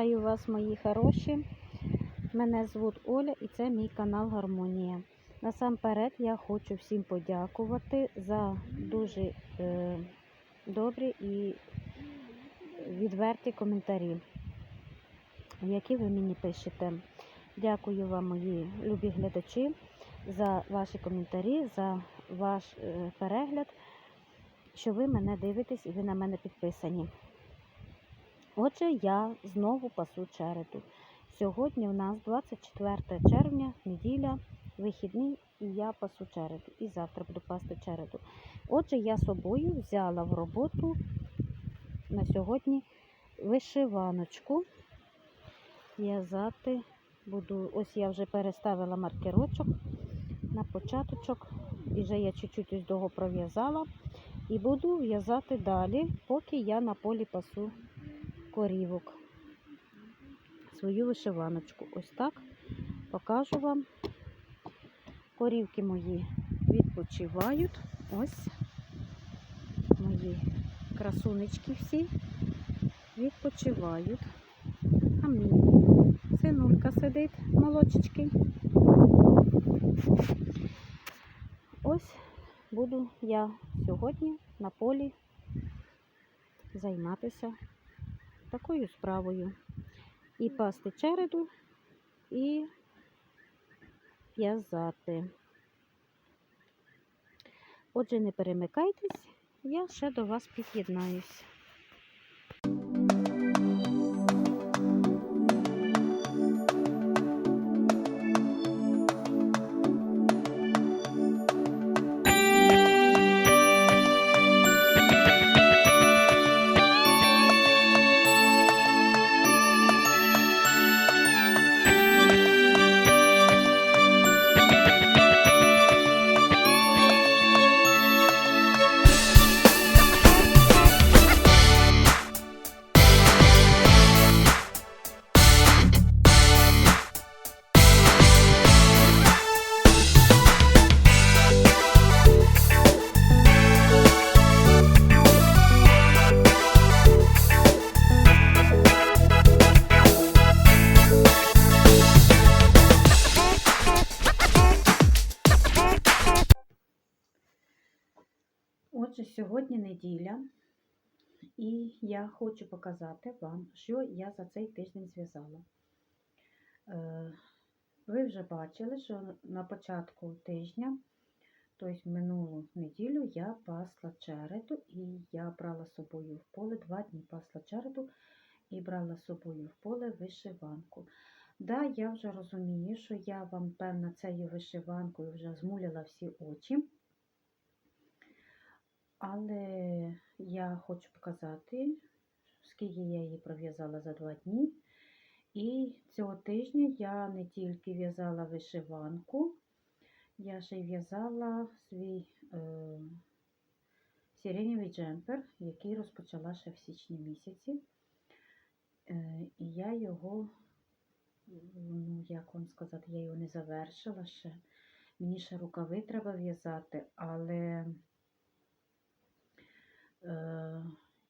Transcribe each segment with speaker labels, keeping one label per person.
Speaker 1: Вітаю вас, мої хороші. Мене звуть Оля і це мій канал Гармонія. Насамперед я хочу всім подякувати за дуже е, добрі і відверті коментарі, які ви мені пишете. Дякую вам, мої любі глядачі, за ваші коментарі, за ваш е, перегляд, що ви мене дивитесь і ви на мене підписані. Отже, я знову пасу череду. Сьогодні у нас 24 червня, неділя, вихідний, і я пасу череду. І завтра буду пасти череду. Отже, я собою взяла в роботу на сьогодні вишиваночку. В'язати буду. Ось я вже переставила маркерочок на початочок. І вже я чуть-чуть ось довго пров'язала. І буду в'язати далі, поки я на полі пасу корівок. Свою вишиваночку. Ось так покажу вам. Корівки мої відпочивають. Ось мої красунечки всі відпочивають. А мій синулька сидить, молодчичкий. Ось буду я сьогодні на полі займатися такою справою. І пасти череду, і в'язати. Отже, не перемикайтесь, я ще до вас під'єднаюсь. Отже, сьогодні неділя, і я хочу показати вам, що я за цей тиждень зв'язала. Е, Ви вже бачили, що на початку тижня, тобто минулу неділю, я пасла череду і я брала з собою в поле два дні пасла череду і брала з собою в поле вишиванку. Да, я вже розумію, що я вам, певно, цією вишиванкою вже змуляла всі очі. Але я хочу показати, скільки я її пров'язала за два дні. І цього тижня я не тільки в'язала вишиванку, я ще й в'язала свій е, сиренєвий джемпер, який розпочала ще в січні місяці. Е, і я його, ну, як вам сказати, я його не завершила ще. Мені ще рукави треба в'язати, але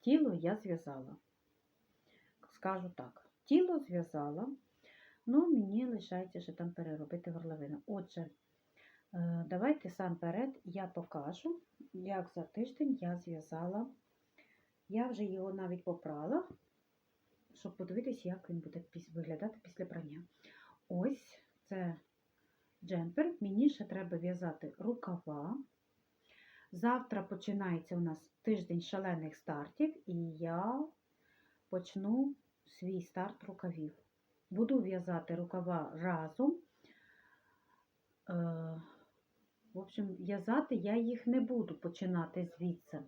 Speaker 1: тіло я зв'язала. Скажу так, тіло зв'язала, ну мені лишається ще там переробити горловину. Отже, е, давайте сам перед я покажу, як за тиждень я зв'язала. Я вже його навіть попрала, щоб подивитись, як він буде виглядати після прання. Ось це джемпер. Мені ще треба в'язати рукава. Завтра починається у нас тиждень шалених стартів, і я почну свій старт рукавів. Буду в'язати рукава разом. Е, В общем, в'язати я їх не буду починати звідси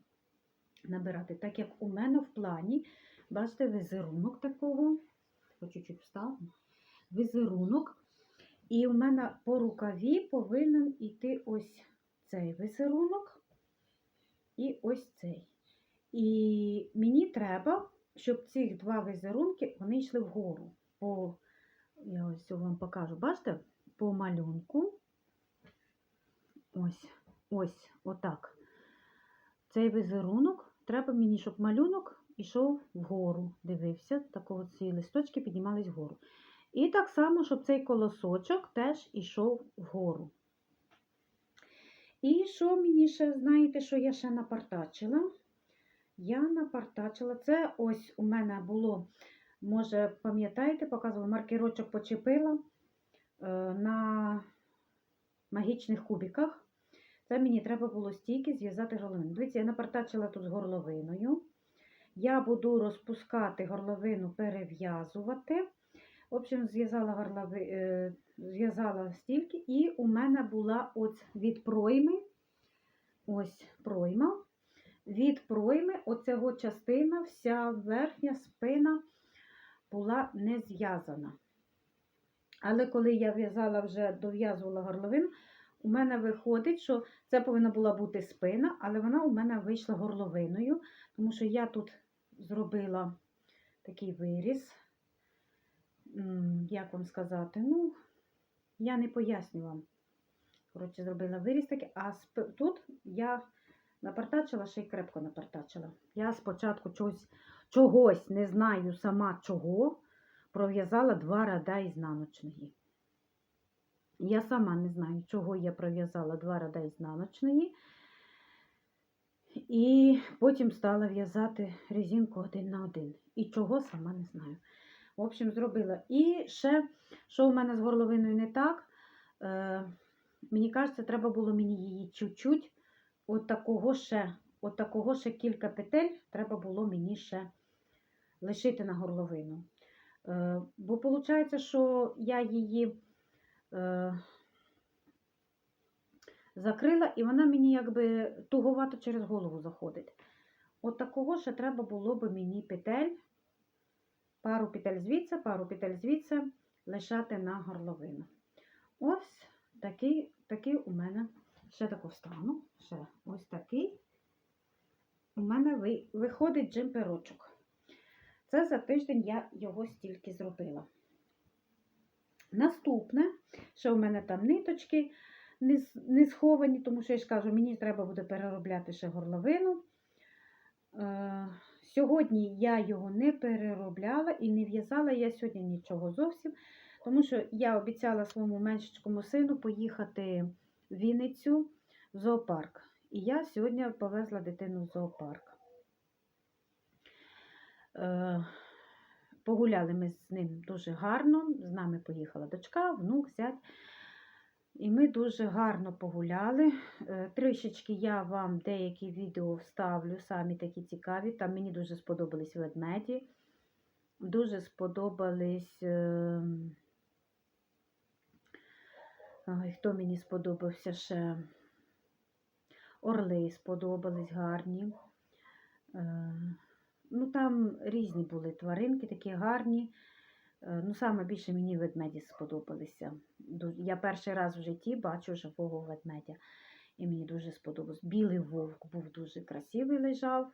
Speaker 1: набирати, так як у мене в плані, бачите, візерунок такого, чуть-чуть вставлю, візерунок. І у мене по рукаві повинен іти ось цей візерунок і ось цей. І мені треба, щоб ці два візерунки вони йшли вгору. По, я ось вам покажу, бачите, по малюнку. Ось, ось, отак. Цей візерунок треба мені, щоб малюнок йшов вгору, дивився, такого ці листочки піднімались вгору. І так само, щоб цей колосочок теж йшов вгору. І що мені ще, знаєте, що я ще напартачила? Я напартачила, це ось у мене було, може, пам'ятаєте, показувала, маркерочок почепила е, на магічних кубиках. Це мені треба було стійки зв'язати горловину. Дивіться, я напартачила тут з горловиною. Я буду розпускати горловину, перев'язувати. В общем, зв'язала горлови, е, зв'язала стільки, і у мене була ось від пройми, ось пройма. Від пройми, оцього частина, вся верхня спина була не зв'язана. Але коли я в'язала вже дов'язувала горловину, у мене виходить, що це повинна була бути спина, але вона у мене вийшла горловиною, тому що я тут зробила такий виріз. Як вам сказати? Ну, я не поясню вам. Коротше, зробила виріз такий, а тут я напартачила, ще й крепко напартачила. Я спочатку чогось, чогось не знаю сама чого, пров'язала два ряда ізнаночної. Я сама не знаю, чого я пров'язала два ряда ізнаночної. І потім стала в'язати резинку один на один. І чого сама не знаю. В общем, зробила. І ще, що у мене з горловиною не так, е, мені кажеться, треба було мені її чуть-чуть, от такого ще, от такого ще кілька петель треба було мені ще лишити на горловину. Е, бо виходить, що я її е, закрила, і вона мені якби туговато через голову заходить. От такого ще треба було би мені петель, пару петель звідси, пару петель звідси лишати на горловину. Ось такий, такий у мене ще таку встану. Ще ось такий. У мене ви- виходить джемперочок. Це за тиждень я його стільки зробила. Наступне, що в мене там ниточки не, не сховані, тому що я ж кажу, мені треба буде переробляти ще горловину. Сьогодні я його не переробляла і не в'язала я сьогодні нічого зовсім, тому що я обіцяла своєму меншечкому сину поїхати в Вінницю в зоопарк. І я сьогодні повезла дитину в зоопарк. Е, Погуляли ми з ним дуже гарно. З нами поїхала дочка, внук, зять. І ми дуже гарно погуляли. Е, Трішечки я вам деякі відео вставлю, самі такі цікаві. Там мені дуже сподобались ведмеді. Дуже сподобались. е, Ой, хто мені сподобався ще? Орли сподобались гарні. Е, Ну, там різні були тваринки, такі гарні. Е, Ну, саме більше мені ведмеді сподобалися. Я перший раз в житті бачу живого ведмедя. І мені дуже сподобалось. Білий вовк був дуже красивий, лежав.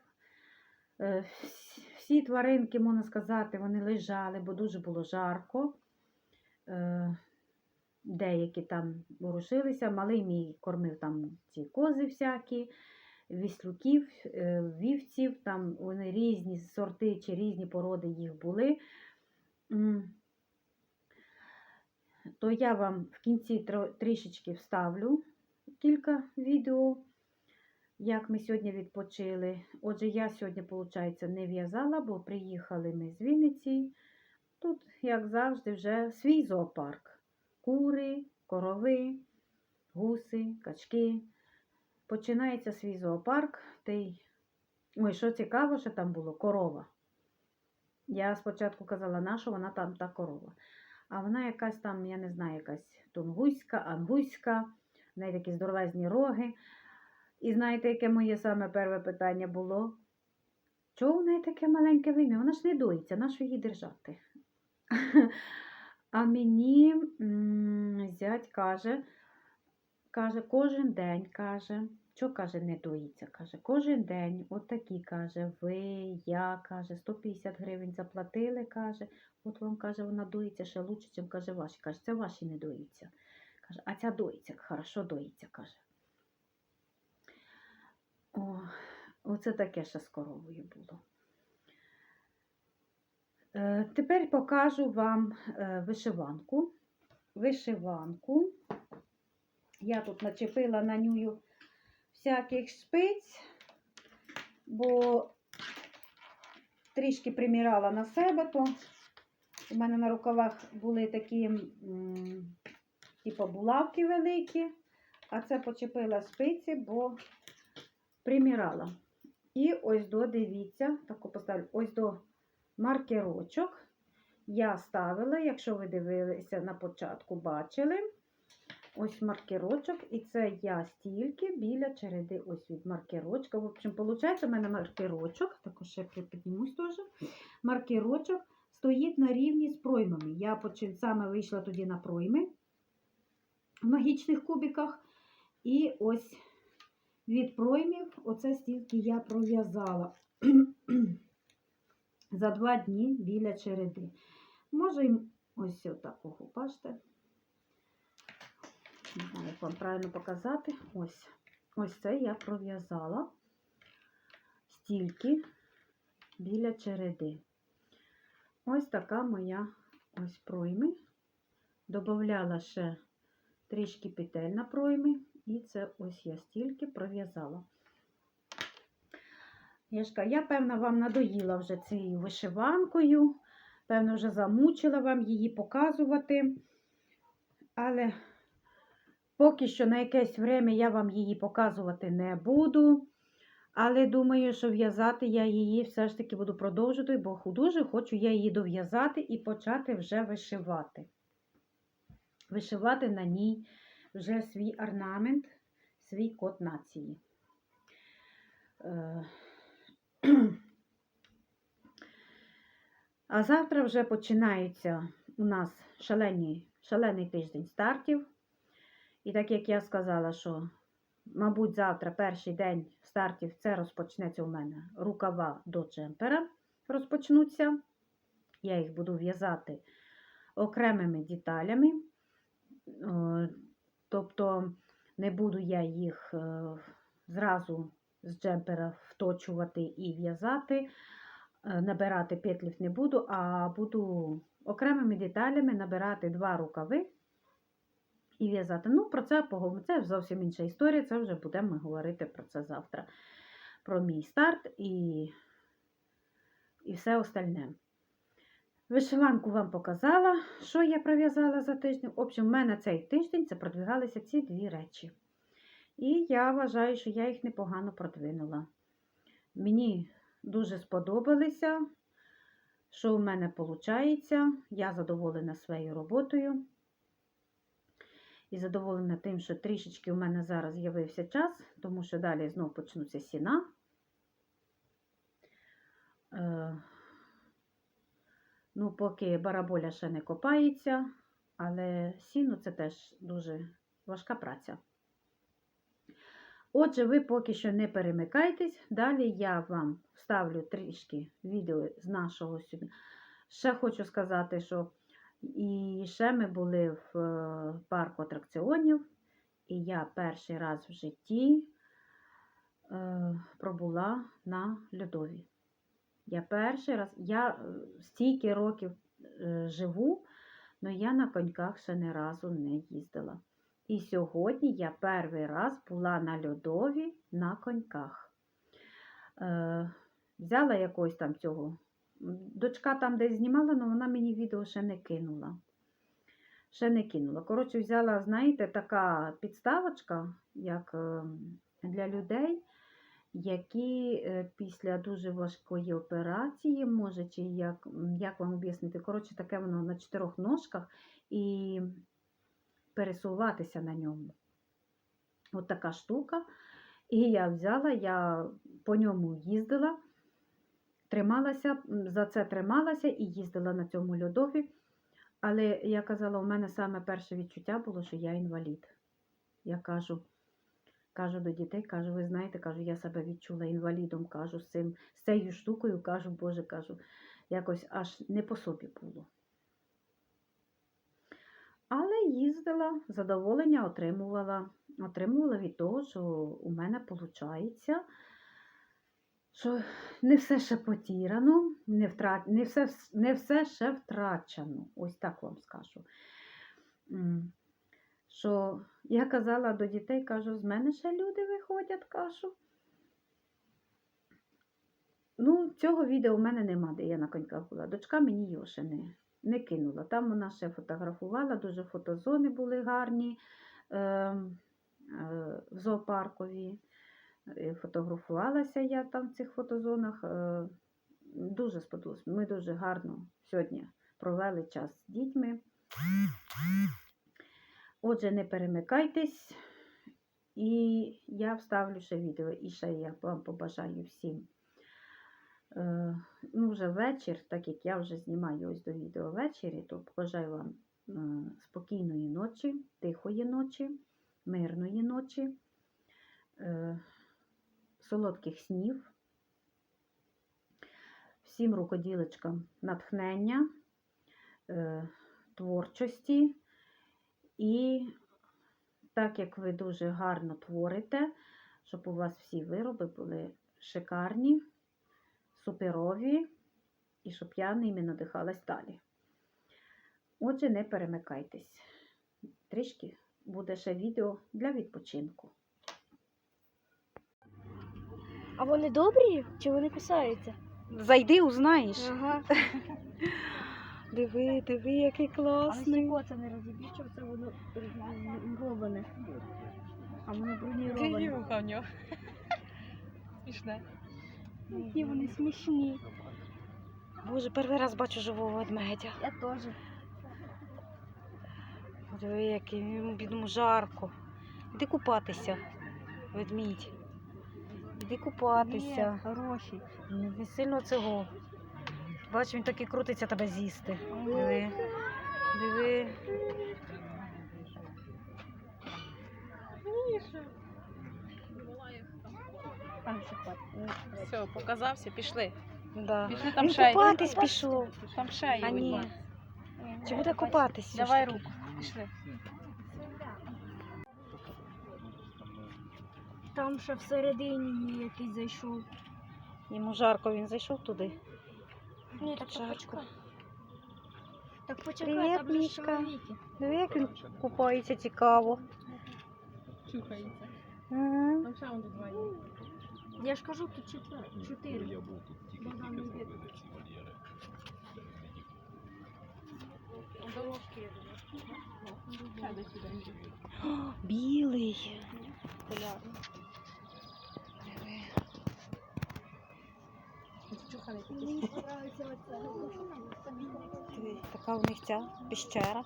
Speaker 1: Е, всі- тваринки, можна сказати, вони лежали, бо дуже було жарко. Е, Деякі там ворушилися. Малий мій кормив там ці кози всякі, віслюків, вівців, там вони різні сорти чи різні породи їх були. То я вам в кінці трішечки вставлю кілька відео, як ми сьогодні відпочили. Отже, я сьогодні, виходить, не в'язала, бо приїхали ми з Вінниці. Тут, як завжди, вже свій зоопарк. Кури, корови, гуси, качки. Починається свій зоопарк. Ой, що цікаво, що там було корова. Я спочатку казала, наша вона там та корова. А вона якась там, я не знаю, якась тунгуська, ангуська, в неї такі здоровезні роги. І знаєте, яке моє саме перше питання було? Чого в неї таке маленьке вим'я? Вона ж не доїться, на що її держати? А мені зять каже, каже, кожен день каже, що каже, не доїться, каже, кожен день, от такі каже, ви, я, каже, 150 гривень заплатили, каже, от вам каже, вона доїться ще лучше, ніж каже, ваші. Каже, це ваші не доїться. Каже, а ця доїться, хорошо доїться, каже. О, оце таке ще з коровою було. Е, Тепер покажу вам е, вишиванку. Вишиванку. Я тут начепила на нього всяких шпиць, бо трішки приміряла на себе, то у мене на рукавах були такі, типу, булавки великі, а це почепила шпиці, бо приміряла. І ось до, дивіться, таку поставлю, ось до маркерочок я ставила, якщо ви дивилися на початку, бачили. Ось маркерочок, і це я стільки біля череди, ось від маркерочка. В общем, виходить, у мене маркерочок, також ще припіднімусь теж. Маркерочок стоїть на рівні з проймами. Я почин, саме вийшла тоді на пройми в магічних кубиках. І ось від проймів, оце стільки я пров'язала за два дні біля череди. Може, ось отакого, бачите? Не знаю, як вам правильно показати. Ось. Ось це я пров'язала стільки біля череди. Ось така моя ось пройми. Добавляла ще трішки петель на пройми, і це ось я стільки пров'язала. Яшка, я, певно, вам надоїла вже цією вишиванкою. Певно, вже замучила вам її показувати. Але поки що на якесь время я вам її показувати не буду. Але думаю, що в'язати я її все ж таки буду продовжувати, бо дуже хочу я її дов'язати і почати вже вишивати. Вишивати на ній вже свій орнамент, свій код нації. Е, А завтра вже починається у нас шалені, шалений тиждень стартів. І так як я сказала, що, мабуть, завтра перший день стартів це розпочнеться у мене рукава до джемпера розпочнуться. Я їх буду в'язати окремими деталями. Тобто не буду я їх е, зразу з джемпера вточувати і в'язати, е, набирати петлів не буду, а буду окремими деталями набирати два рукави і в'язати. Ну, про це поговоримо. Це зовсім інша історія, це вже будемо говорити про це завтра. Про мій старт і, і все остальне. Вишиванку вам показала, що я пров'язала за тиждень. В общем, в мене цей тиждень це продвигалися ці дві речі. І я вважаю, що я їх непогано продвинула. Мені дуже сподобалися, що в мене виходить. Я задоволена своєю роботою. І задоволена тим, що трішечки у мене зараз з'явився час, тому що далі знову почнуться сіна. Е, Ну, поки бараболя ще не копається, але сіно це теж дуже важка праця. Отже, ви поки що не перемикайтесь, далі я вам вставлю трішки відео з нашого сьогодні. Ще хочу сказати, що і ще ми були в е, парку атракціонів, і я перший раз в житті е, пробула на льодові. Я перший раз, я е, стільки років живу, але я на коньках ще ні разу не їздила. І сьогодні я перший раз була на льодові на коньках. Взяла якось там цього. Дочка там десь знімала, але вона мені відео ще не кинула. Ще не кинула. Коротше, взяла, знаєте, така підставочка, як е, для людей які е, після дуже важкої операції, може, чи як як вам об'яснити, коротше, таке воно на чотирьох ножках і пересуватися на ньому. От така штука. І я взяла, я по ньому їздила, трималася, за це трималася і їздила на цьому льодові. Але я казала, у мене саме перше відчуття було, що я інвалід. Я кажу, Кажу до дітей, кажу, ви знаєте, кажу, я себе відчула інвалідом, кажу, з цим, з цією штукою, кажу, Боже, кажу, якось аж не по собі було. Але їздила, задоволення отримувала. Отримувала від того, що у мене виходить, що не все ще потірано, не, втра... не, все, не все ще втрачено. Ось так вам скажу. Що я казала до дітей, кажу, з мене ще люди виходять, кажу. Ну, цього відео в мене нема, де я на коньках була. Дочка мені його ще не, не кинула. Там вона ще фотографувала, дуже фотозони були гарні е, е, в зоопаркові. Е, Фотографувалася я там в цих фотозонах. Е, дуже сподобалось. Ми дуже гарно сьогодні провели час з дітьми. Отже, не перемикайтесь. І я вставлю ще відео. І ще я вам побажаю всім. Е, ну, вже вечір, так як я вже знімаю ось до відео ввечері, то бажаю вам спокійної ночі, тихої ночі, мирної ночі, солодких снів, всім рукоділечкам натхнення, е, творчості. І так як ви дуже гарно творите, щоб у вас всі вироби були шикарні, суперові, і щоб я ними надихалась далі. Отже, не перемикайтесь. Трішки буде ще відео для відпочинку.
Speaker 2: А вони добрі чи вони кусаються?
Speaker 1: Зайди, узнаєш.
Speaker 2: Ага.
Speaker 1: Диви, диви, який класний.
Speaker 2: А це не розіб'є, що це воно броньоване. А воно броньоване.
Speaker 3: в нього. Смішне.
Speaker 2: Які вони смішні.
Speaker 1: Боже, перший раз бачу живого ведмедя.
Speaker 2: Я теж.
Speaker 1: Диви, який йому бідному жарко. Іди купатися, ведмідь. Іди купатися.
Speaker 2: хороші.
Speaker 1: Не, не сильно цього. Бач, він таки крутиться тебе з'їсти. Диви. Диви.
Speaker 2: Хватить.
Speaker 3: Все, показався, пішли.
Speaker 1: Да.
Speaker 3: Пішли там
Speaker 1: Він
Speaker 3: ще.
Speaker 1: купатись пішов.
Speaker 3: Там є.
Speaker 1: А ні. Чи буде купатись? все ж
Speaker 3: Давай
Speaker 1: таки?
Speaker 3: руку. Пішли.
Speaker 2: Там ще всередині якийсь зайшов.
Speaker 1: Йому жарко, він зайшов туди.
Speaker 2: Ні, так
Speaker 1: Жарко.
Speaker 2: Так почекай,
Speaker 1: Привіт,
Speaker 2: там же чоловіки.
Speaker 1: Диви, як він купається цікаво.
Speaker 3: Чухається.
Speaker 1: Ага.
Speaker 3: Там ще он тут два є.
Speaker 2: Я ж кажу, тут чотири.
Speaker 4: Я був тут тільки
Speaker 2: Богдан
Speaker 4: тільки
Speaker 2: не
Speaker 4: зробили ці вольєри.
Speaker 3: До є.
Speaker 1: Білий.
Speaker 3: Полярно. Чуханий такий.
Speaker 2: Мені подобається оце.
Speaker 1: Диви, Така в них ця піщера.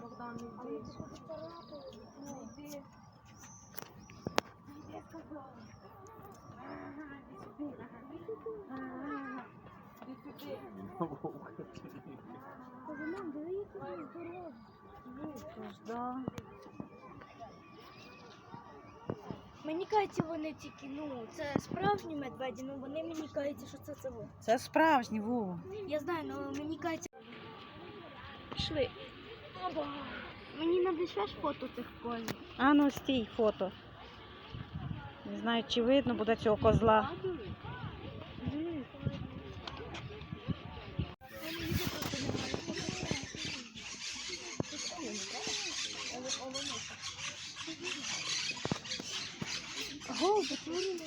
Speaker 3: Богдан, іди.
Speaker 1: Тож, да.
Speaker 2: Мені кажеться, вони тільки, ну, це справжні медведі, ну вони мені кажеться, що це це. во.
Speaker 1: Це справжні, Вова.
Speaker 2: Я знаю, але мені кажеться. Пішли. Оба. Мені надішлеш фото цих козів.
Speaker 1: А ну стій фото. Не знаю, чи видно буде цього козла.
Speaker 2: Голуби, вони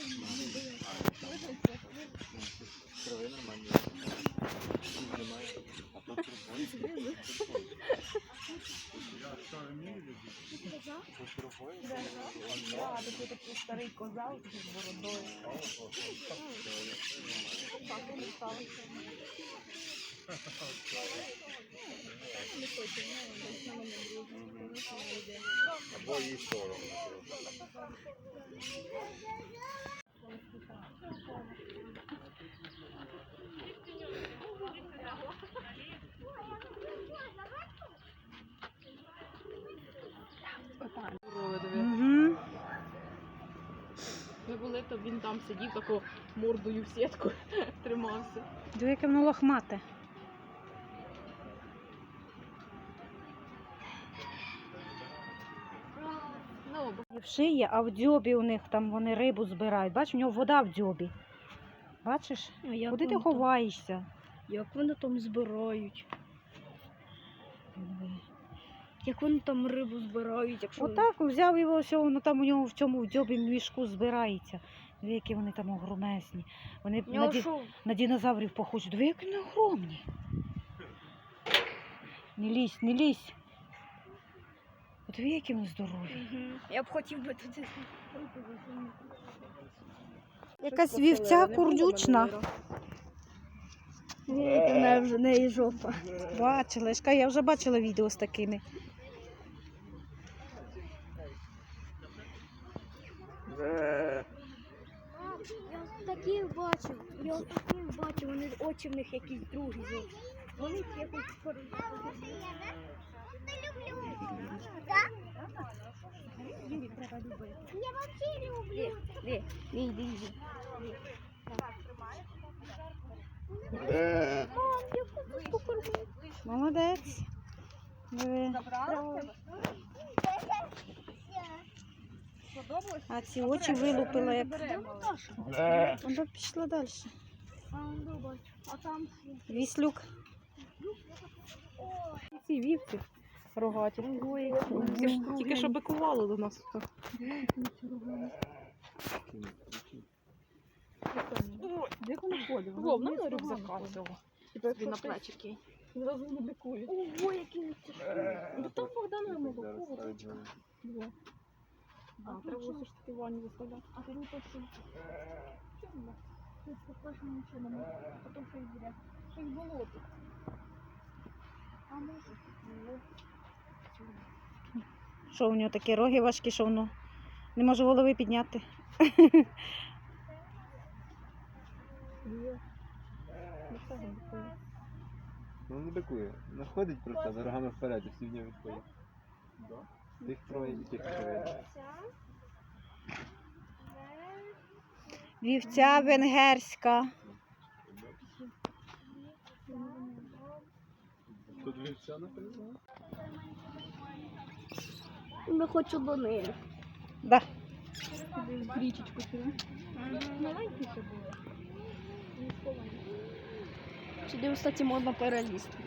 Speaker 3: Старий козал з бородою.
Speaker 4: Або їй соромно.
Speaker 1: Угу.
Speaker 3: Ми були, то він там сидів, тако мордою в сітку тримався.
Speaker 1: Диви, яке воно лохмате. В шиї, а в дзьобі у них там вони рибу збирають. Бачиш, у нього вода в дзьобі. Бачиш?
Speaker 2: А
Speaker 1: Куди ти
Speaker 2: вони там-
Speaker 1: ховаєшся?
Speaker 2: Як вони там збирають? Як вони там рибу збирають, якщо
Speaker 1: Отак взяв його, все, воно там у нього в цьому в дзьобі мішку збирається. Диви, які вони там огромесні. Вони на, ді... на динозаврів похожі. Диви, які вони огромні. Не лізь, не лізь. От Диви, які вони здорові.
Speaker 2: Я б хотів би туди.
Speaker 1: Якась вівця курдючна.
Speaker 2: Ні, вже неї жопа.
Speaker 1: Бачила, Шка, я вже бачила відео з такими.
Speaker 2: Я таких бачив, я таких бачив, вони очі в них якісь другі. Вони якось. Я взагалі люблю. Де, де, іди, іди.
Speaker 1: Молодець. Диви. А ці очі вилупила як. Вона пішла далі.
Speaker 2: А, ну, бачу. А там
Speaker 1: Віслюк.
Speaker 3: Ці вівці рогаті. Тільки, тільки що бикували до нас тут. Де вони ходять? Вов, нам на рюкзака цього. Собі на плечики. Зразу не бикують.
Speaker 2: Ого, який
Speaker 3: Ну там Богдана молоко. Два. А, треба все ж таки Ваню заставляти.
Speaker 2: А ти не точно. Чому? Ти також нічого не може. Потім щось буде. Щось болото. А може?
Speaker 1: Що у нього такі роги важкі, що воно не може голови підняти.
Speaker 3: Ну,
Speaker 4: не бикує. Вона ходить просто, за рогами вперед, і всі в нього відходять. Тих троє і тих троє.
Speaker 1: Вівця венгерська.
Speaker 4: Тут вівця написано?
Speaker 2: Не хочу до неї.
Speaker 1: Да.
Speaker 3: Річечку сюди. Маленький ще було.
Speaker 2: Сюди, кстати, можна перелізти.